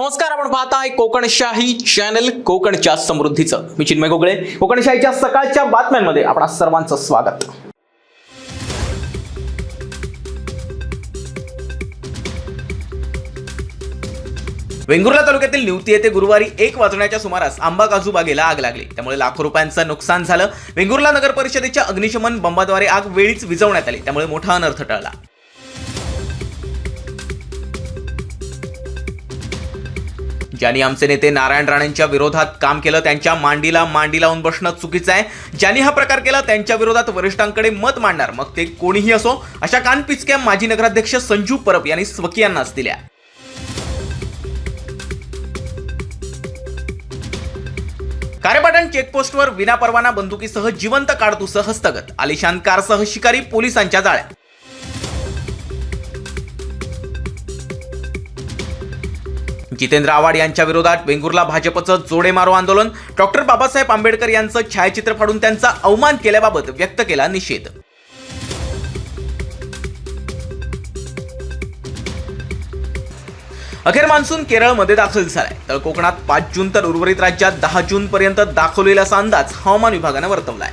नमस्कार आपण पाहताय कोकणशाही चॅनल कोकणच्या समृद्धीचं. मी चिन्मय गोगळे. कोकणशाहीच्या सकाळच्या बातम्यांमध्ये आपणा सर्वांचं स्वागत. वेंगुर्ला तालुक्यातील निवती येथे गुरुवारी एक वाजण्याच्या सुमारास आंबा काजू बागेला आग लागली. त्यामुळे लाखो रुपयांचं नुकसान झालं. वेंगुर्ला नगर परिषदेच्या अग्निशमन बंबाद्वारे आग वेळीच विझवण्यात आली. त्यामुळे मोठा अनर्थ टळला. ज्यांनी आमचे नेते नारायण राणेंच्या विरोधात काम केलं त्यांच्या मांडीला मांडी लावून बसणं चुकीचं आहे. ज्यांनी हा प्रकार केला त्यांच्या विरोधात वरिष्ठांकडे मत मांडणार. मग ते कोणीही असो अशा कानपिचक्या माजी नगराध्यक्ष संजू परब यांनी स्वकीयांनाच दिल्या. कार्यपाटण चेकपोस्टवर विनापरवाना बंदुकीसह जिवंत काडतुसं हस्तगत. आलिशान कारसह शिकारी पोलिसांच्या जाळ्या जितेंद्र आव्हाड यांच्या विरोधात वेंगुर्ला भाजपचं जोडे मारो आंदोलन. डॉक्टर बाबासाहेब आंबेडकर यांचं छायाचित्र फाडून त्यांचा अवमान केल्याबाबत व्यक्त केला निषेध. अखेर मान्सून केरळमध्ये दाखल झालाय. तर कोकणात पाच जून तर उर्वरित राज्यात दहा जून पर्यंत दाखवलेला असा अंदाज हवामान विभागानं वर्तवलाय.